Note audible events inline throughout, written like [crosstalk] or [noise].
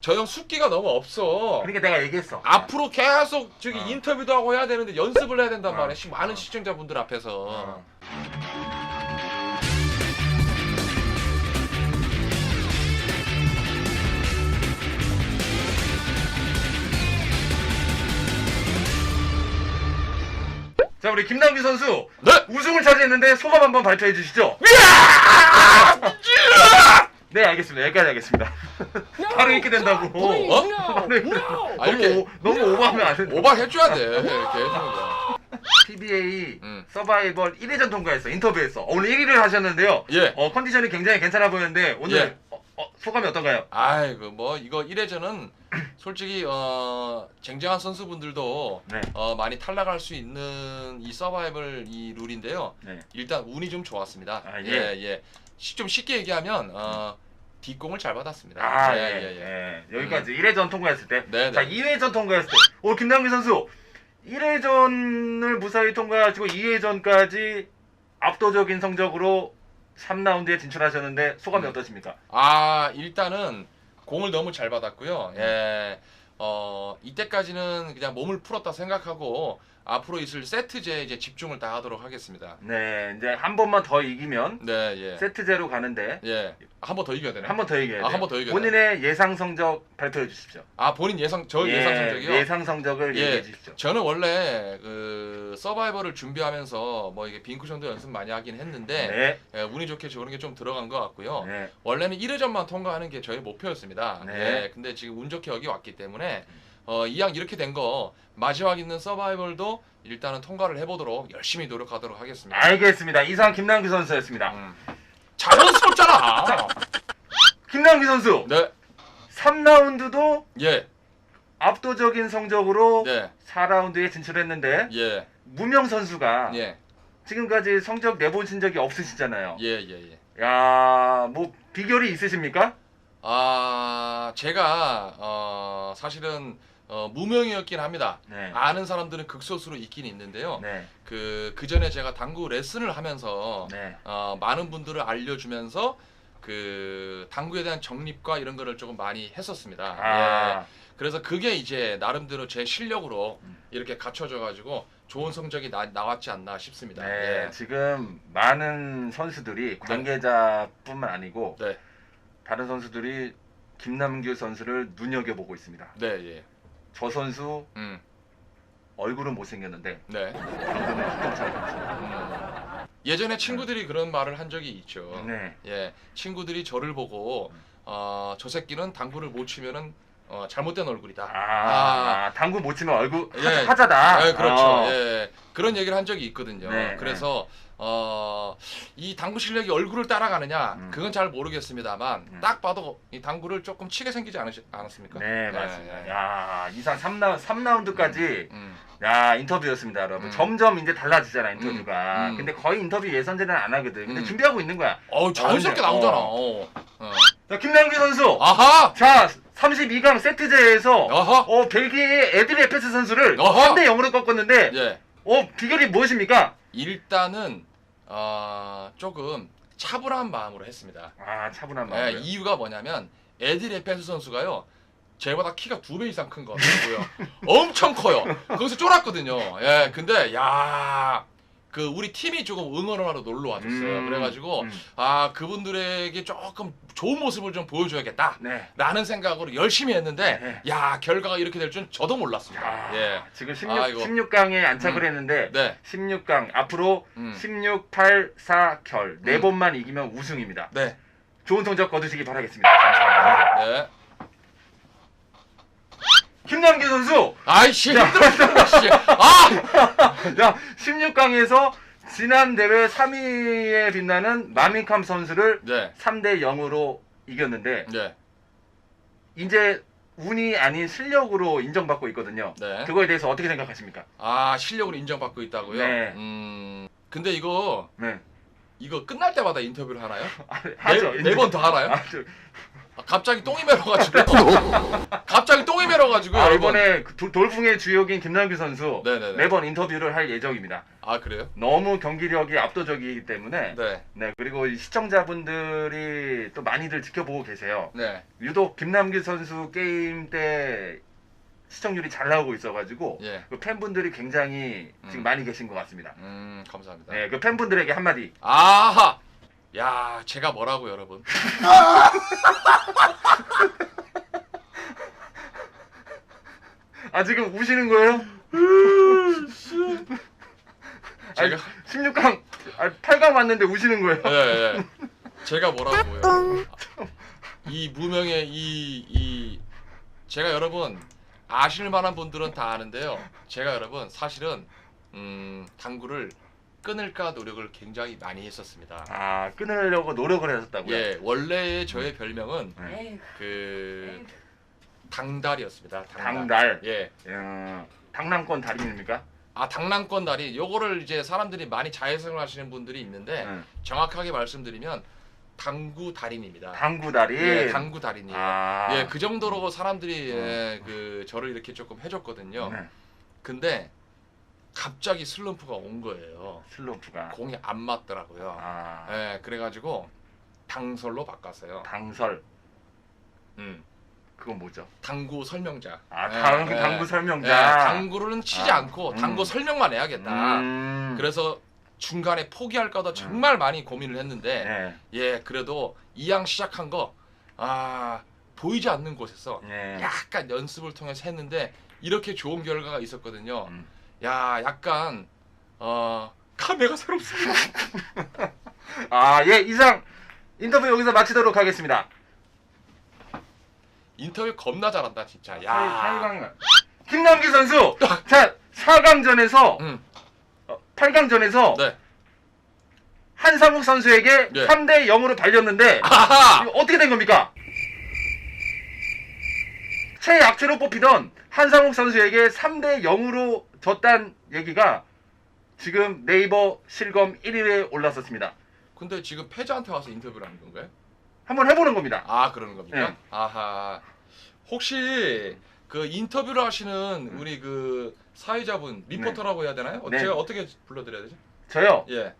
저형 숙기가 너무 없어. 그러니까 내가 얘기했어. 앞으로 계속 저기 어. 인터뷰도 하고 해야 되는데 연습을 해야 된단 어. 말이야. 시- 많은 어. 시청자분들 앞에서. 어. 자 우리 김남규 선수 네. 우승을 차지했는데 소감 한번 발표해 주시죠. 네 알겠습니다. 여기까지 하겠습니다. 바로 이렇게 된다고. 어? 네. 아, 너무 이렇게- 오, 너무 오버하면 안 된다. 오바 해줘야 돼. 이렇게 해주는 거야. PBA 음. 서바이벌 1회전 통과했어. 인터뷰했어. 어, 오늘 1위를 하셨는데요. 예. 어, 컨디션이 굉장히 괜찮아 보이는데 오늘 예. 어, 어, 소감이 어떤가요? 아이고 뭐 이거 1회전은 [clears throat] 솔직히 어 쟁쟁한 선수분들도 네. 어 많이 탈락할 수 있는 이 서바이벌 이 룰인데요. 네. 일단 운이 좀 좋았습니다. 아, 예. 예, 예. 시- 좀 쉽게 얘기하면 어 뒷공을 잘 받았습니다. 아, 예, 예, 예, 예. 예. 여기까지 1회전 통과했을 때. 네, 자, 네. 2회전 통과했을 때. 오, 김남규 선수. 1회전을 무사히 통과하시고 2회전까지 압도적인 성적으로 3라운드에 진출하셨는데 소감이 음. 어떠십니까? 아 일단은 공을 너무 잘 받았고요. 예. 어 이때까지는 그냥 몸을 풀었다 생각하고 앞으로 있을 세트제에 이제 집중을 다 하도록 하겠습니다. 네, 이제 한 번만 더 이기면 네, 예. 세트제로 가는데 예. 한 번 더 이겨야 되나? 한 번 더 이겨야 아, 돼요. 한번 더 이겨야 본인의 예상 성적 발표해 주십시오. 아 본인 예상 저 예, 상 성적이요? 예상 성적을 예. 얘기해 주십시오. 저는 원래 그 서바이벌을 준비하면서 뭐 이게 빙크션도 연습 많이 하긴 했는데 네. 예, 운이 좋게 저런 게좀 들어간 것 같고요. 네. 원래는 1회전만 통과하는 게 저의 목표였습니다. 네. 예, 근데 지금 운 좋게 여기 왔기 때문에 어, 이왕 이렇게 된 거 마지막 있는 서바이벌도 일단은 통과를 해보도록 열심히 노력하도록 하겠습니다. 알겠습니다. 이상 김남규 선수였습니다. 음. 자연스럽잖아. [laughs] 김남규 선수 네, 3라운드도 예, 압도적인 성적으로 네, 4라운드에 진출했는데 예, 무명 선수가 예, 지금까지 성적 내보신 적이 없으시잖아요. 예, 예, 예. 야, 뭐 비결이 있으십니까? 아, 제가 어, 사실은 어, 무명이었긴 합니다. 네. 아는 사람들은 극소수로 있긴 있는데요. 네. 그, 그 전에 제가 당구 레슨을 하면서 네. 어, 많은 분들을 알려주면서 그 당구에 대한 정립과 이런 거를 조금 많이 했었습니다. 아, 예. 그래서 그게 이제 나름대로 제 실력으로 음. 이렇게 갖춰져 가지고 좋은 성적이 나, 나왔지 않나 싶습니다. 네. 예. 지금 많은 선수들이 관계자뿐만 아니고 네. 다른 선수들이 김남규 선수를 눈여겨보고 있습니다. 네, 예. 저 선수 음. 얼굴은 못생겼는데 네. 당구는 기똥차게 음. 예전에 친구들이 그런 말을 한 적이 있죠. 네. 예, 친구들이 저를 보고 어, 저 새끼는 당구를 못 치면은 어, 잘못된 얼굴이다. 아, 당구 못 치면 얼굴 예. 하- 하자다. 예, 그렇죠. 어. 예, 그런 얘기를 한 적이 있거든요. 네, 그래서 어, 이 당구 실력이 얼굴을 따라가느냐, 음. 그건 잘 모르겠습니다만 음. 딱 봐도 이 당구를 조금 치게 생기지 않으시, 않았습니까? 네, 맞습니다. 예, 예. 야, 이상 3라, 3라운드까지 음, 야, 인터뷰였습니다, 여러분. 음. 점점 이제 달라지잖아, 인터뷰가. 음, 음. 근데 거의 인터뷰 예선제는 안 하거든. 근데 음. 준비하고 있는 거야. 어우 자연스럽게 어, 나오잖아. 어. 어. 어. 자, 김남규 선수. 아하, 자, 32강 세트제에서 어허, 어, 벨기에의 에드리 에페스 선수를 어허. 3대 0으로 꺾었는데 예. 어, 비결이 무엇입니까? 일단은 어, 조금 차분한 마음으로 했습니다. 아, 차분한 예, 마음. 이유가 뭐냐면 에디 레페스 선수가요. 제보다 키가 두 배 이상 큰 거 같고요. 엄청 커요. 거기서 쫄았거든요. 예, 근데 야, 그 우리 팀이 조금 응원을 하러 놀러 와줬어요. 음, 그래가지고 음. 아 그분들에게 조금 좋은 모습을 좀 보여줘야겠다. 네. 라는 생각으로 열심히 했는데 네. 야 결과가 이렇게 될 줄은 저도 몰랐습니다. 아, 예, 지금 16, 아이고. 16강에 안착을 음. 했는데 네, 16강 앞으로 음. 16, 8, 4, 결네 음. 번만 이기면 우승입니다. 네, 좋은 성적 거두시기 바라겠습니다. 감사합니다. 네. 김남규 선수, 아이씨 야. 힘들어, 씨. 아, [laughs] 야 16강에서 지난 대회 3위에 빛나는 마민캄 선수를 네, 3대 0으로 이겼는데 네, 이제 운이 아닌 실력으로 인정받고 있거든요. 네. 그거에 대해서 어떻게 생각하십니까? 아 실력으로 인정받고 있다고요? 네. 음, 근데 이거 네, 이거 끝날 때마다 인터뷰를 하나요? [laughs] 아, 하죠. 네번더 하나요? 아, 저- 아, 갑자기 똥이 매러가지고 [laughs] 갑자기 똥이 매러 힘들어가지고 아, 여러분. 이번에 그 도- 돌풍의 주역인 김남규 선수 네네네. 매번 인터뷰를 할 예정입니다. 아 그래요? 너무 경기력이 압도적이기 때문에 네. 네 그리고 이 시청자분들이 또 많이들 지켜보고 계세요. 네. 유독 김남규 선수 게임 때 시청률이 잘 나오고 있어가지고 예. 그 팬분들이 굉장히 지금 음. 많이 계신 것 같습니다. 음 감사합니다. 네, 그 팬분들에게 한마디. 아하. 야 제가 뭐라고 여러분. [laughs] 아 지금 우시는 거예요? [laughs] 제가 16강, 아 8강 왔는데 우시는 거예요? 예, 예. 제가 뭐라고요? [laughs] 이 무명의 이, 이 제가 여러분 아실 만한 분들은 다 아는데요. 제가 여러분 사실은 음, 당구를 끊을까 노력을 굉장히 많이 했었습니다. 아 끊으려고 노력을 하셨다고요? 예, 원래 저의 별명은 네. 그 당달이었습니다. 당달. 당달. 예. 어, 당랑권 달인입니까? 아 당랑권 달이 요거를 이제 사람들이 많이 자해성을 하시는 분들이 있는데 네. 정확하게 말씀드리면 당구 달인입니다. 당구 달인. 예, 당구 달인이에요. 아. 예, 그 정도로 사람들이 예, 그 저를 이렇게 조금 해줬거든요. 네. 근데 갑자기 슬럼프가 온 거예요. 슬럼프가. 공이 안 맞더라고요. 아. 예, 그래가지고 당설로 바꿨어요. 당설. 음, 그건 뭐죠? 당구 설명자. 아 예, 당, 예. 당구 예, 설명자. 당구는 치지 아, 않고 음. 당구 설명만 해야겠다. 음. 그래서 중간에 포기할까도 정말 많이 고민을 했는데 네. 예, 그래도 이양 시작한 거 아, 보이지 않는 곳에서 네. 약간 연습을 통해서 했는데 이렇게 좋은 결과가 있었거든요. 음. 야, 약간 어 카메가 새롭습니다. [laughs] 아, 예, 이상 인터뷰 여기서 마치도록 하겠습니다. 인터뷰 겁나 잘한다 진짜. 야, 8강. 김남기 선수. [laughs] 자, 4강전에서 음, 8강전에서 네. 한상욱 선수에게 네. 3대 0으로 달렸는데 [laughs] 아하, 이거 어떻게 된 겁니까? 최약체로 뽑히던 한상욱 선수에게 3대 0으로 졌단 얘기가 지금 네이버 실검 1위에 올랐었습니다. 근데 지금 패자한테 와서 인터뷰를 하는 건가요? 한번 해보는 겁니다. 아, 그러는 겁니까? 네. 아하. 혹시 그 인터뷰를 하시는 우리 그 사회자분 리포터라고 해야 되나요? 어, 네. 제가 어떻게 불러드려야 되죠? 저요 예.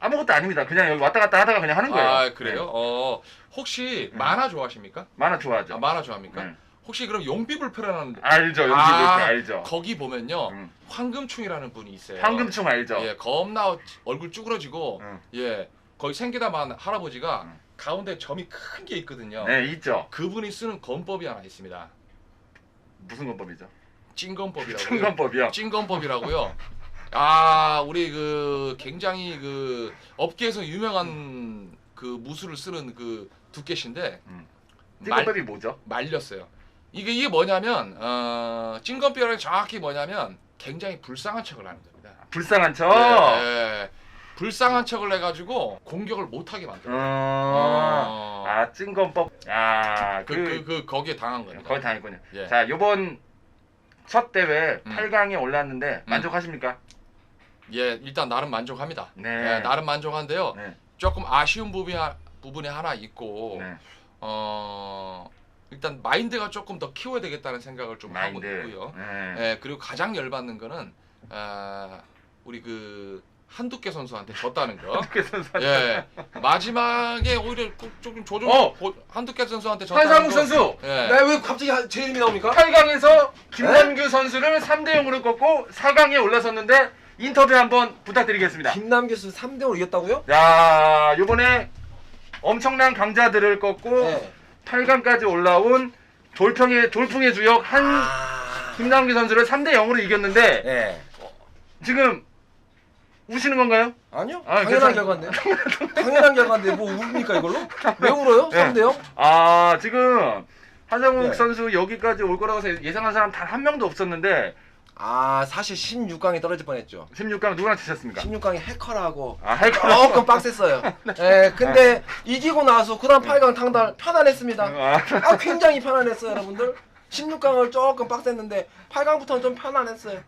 아무것도 아닙니다. 그냥 여기 왔다 갔다 하다가 그냥 하는 거예요. 아 그래요? 네. 어 혹시 네. 만화 좋아하십니까? 만화 좋아하죠. 아 만화 좋아합니까? 네. 혹시 그럼 용비불패라는 알죠, 연기 아, 알죠. 거기 보면요 음. 황금충이라는 분이 있어요. 황금충 알죠. 예, 겁나 얼굴 쭈그러지고 응. 예 거의 생기다만 할아버지가 응. 가운데 점이 큰 게 있거든요. 네, 있죠. 그분이 쓰는 건법이 하나 있습니다. 무슨 권법이죠? 찐건법이라고요. 충건법이요. 찐건법이라고요. [laughs] 아 우리 그 굉장히 그 업계에서 유명한 그 무술을 쓰는 그 두께신데 음. 말, 찐건법이 뭐죠? 말렸어요. 이게 이게 뭐냐면 어, 찐건법이 정확히 뭐냐면 굉장히 불쌍한 척을 하는 겁니다. 불쌍한 척. 예, 예. 불쌍한 척을 해가지고 공격을 못하게 만들어. 요 어... 아, 찐건법. 아, 그, 그, 그, 그 거기에 당한 겁니다. 거의 당했군요. 예. 자, 요번 첫 대회 음. 8강에 올랐는데 만족하십니까? 예, 일단 나름 만족합니다. 네. 예, 나름 만족한데요. 네. 조금 아쉬운 부분이 하- 부분이 하나 있고 네. 어 일단 마인드가 조금 더 키워야 되겠다는 생각을 좀 마인드. 하고 있고요. 네. 예, 그리고 가장 열받는 거는 아, 우리 그 한두께 선수한테 졌다는 거. [laughs] 한국계 선수한테. 예, 마지막에 오히려 꼭 조금 조정. 어! 고- 한두께 선수한테 졌다는 한상욱 거. 선수 예. 네, 왜 갑자기 하- 제 이름이 나옵니까? 8강에서 김남규 선수를 3대 0으로 꺾고 4강에 올라섰는데 인터뷰 한번 부탁드리겠습니다. 김남규 씨 3대 5로 이겼다고요? 자, 요번에 엄청난 강자들을 꺾고 네. 8강까지 올라온 돌평의 돌풍의 주역 한 아. 김남규 선수를 3대 0으로 이겼는데 네. 지금 우시는 건가요? 아니요. 아, 당연한 괜찮- 결과인데요. 당연한 결과인데 뭐 웁니까 이걸로? [laughs] 왜 울어요? 네. 3대 0? 아, 지금 한상욱 네. 선수 여기까지 올 거라고 예상한 사람 단 한 명도 없었는데 아, 사실 16강에 떨어질 뻔했죠. 16강 누구랑 치셨습니까? 16강에 해커라고 아, 할 거. 조금 빡셌어요. 예, [laughs] 근데 이기고 나서 그다음 8강 탕달 편안했습니다. 아, 아, 굉장히 편안했어요, 여러분들. 16강을 조금 빡셌는데 8강부터는 좀 편안했어요.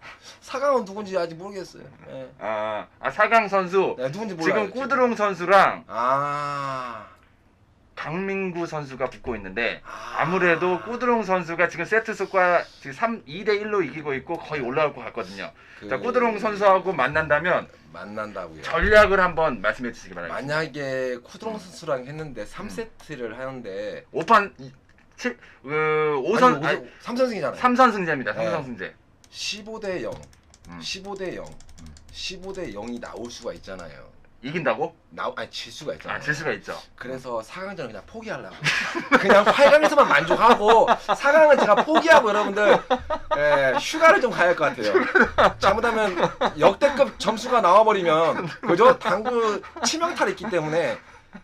4강은 누군지 아직 모르겠어요. 예. 아, 아 4강 선수 네, 누군지 몰라요. 지금 꾸드롱 선수랑 아. 강민구 선수가 붙고 있는데 아무래도 꾸드롱 선수가 지금 세트 수가 지금 3, 2대 1로 이기고 있고 거의 올라올 것 같거든요. 그 자, 꾸드롱 선수하고 만난다면 만난다고요. 전략을 한번 말씀해 주시기 바랍니다. 만약에 쿠드롱 선수랑 했는데 3세트를 하는데 5판 7 그 5선 아니, 3선승이잖아요. 3선 승제입니다. 네. 3선 승제. 15대 0. 음. 15대 0. 15대 0이 나올 수가 있잖아요. 이긴다고? 나 아니 질 수가 있잖아요. 아, 질 수가 있죠. 그래서 4강전을 그냥 포기하려고. 그냥 8강에서만 만족하고 4강은 제가 포기하고 여러분들 예, 휴가를 좀 가야 할 것 같아요. 잘못하면 역대급 점수가 나와버리면 그죠? 당구 치명타를 있기 때문에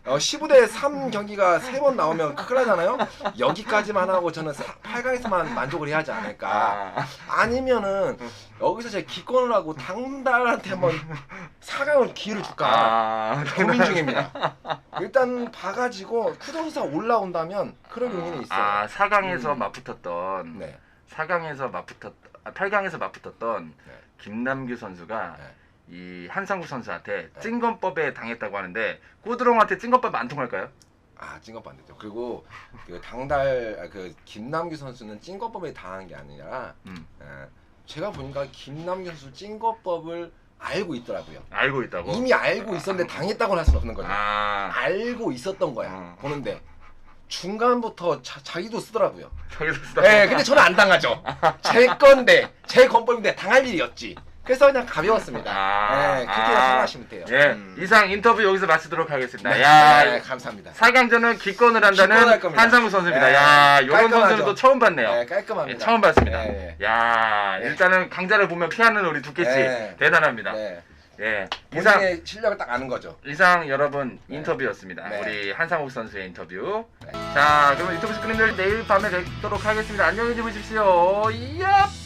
어, 15대 3 경기가 세 번 나오면 큰일 나잖아요. 여기까지만 하고 저는 8강에서만 만족을 해야 하지 않을까. 아, 아니면은 여기서 제가 기권을 하고 당달한테 한번 4강을 기회를 줄까 아, 고민 중입니다. 일단 봐가지고 쿠동사 올라온다면 그럴 용인이 있어요. 아, 4강에서 음. 맞붙었던 네. 4강에서 맞붙었 아, 8강에서 맞붙었던 네. 김남규 선수가 네. 이 한상구 선수한테 네. 찐건법에 당했다고 하는데 꾸드롱한테 찐건법 안 통할까요? 아 찐거법 안 되죠. 그리고 그 당달 아, 그 김남규 선수는 찐거법에 당한 게 아니라 음, 에, 제가 보니까 김남규 선수 찐거법을 알고 있더라고요. 알고 있다고. 이미 알고 있었는데 당했다고는 할 수는 없는 거죠. 아, 알고 있었던 거야. 어. 보는데 중간부터 자, 자기도 쓰더라고요. 저기서 쓰다. 네, 근데 저는 안 당하죠. 제 건데, 제 건법인데 당할 일이었지. 그래서 그냥 가벼웠습니다. 아, 네, 그렇게 아. 생각하시면 돼요. 예, 음. 이상 인터뷰 여기서 마치도록 하겠습니다. 네, 야, 네, 감사합니다. 4강전은 기권을 한다는 기권할. 한상우 선수입니다. 네, 야, 이런. 선수는 또 처음 봤네요. 네, 예, 깔끔합니다. 처음 봤습니다. 네, 야, 네. 일단은 강자를 보면 피하는 우리 두께씨 네. 대단합니다. 네. 예, 이상 실력을 딱 아는 거죠. 이상 여러분 네. 인터뷰였습니다. 네. 우리 한상욱 선수의 인터뷰. 네. 자, 그러면 유튜브 스크린들 내일 밤에 뵙도록 하겠습니다. 안녕히 주무십시오. 얍!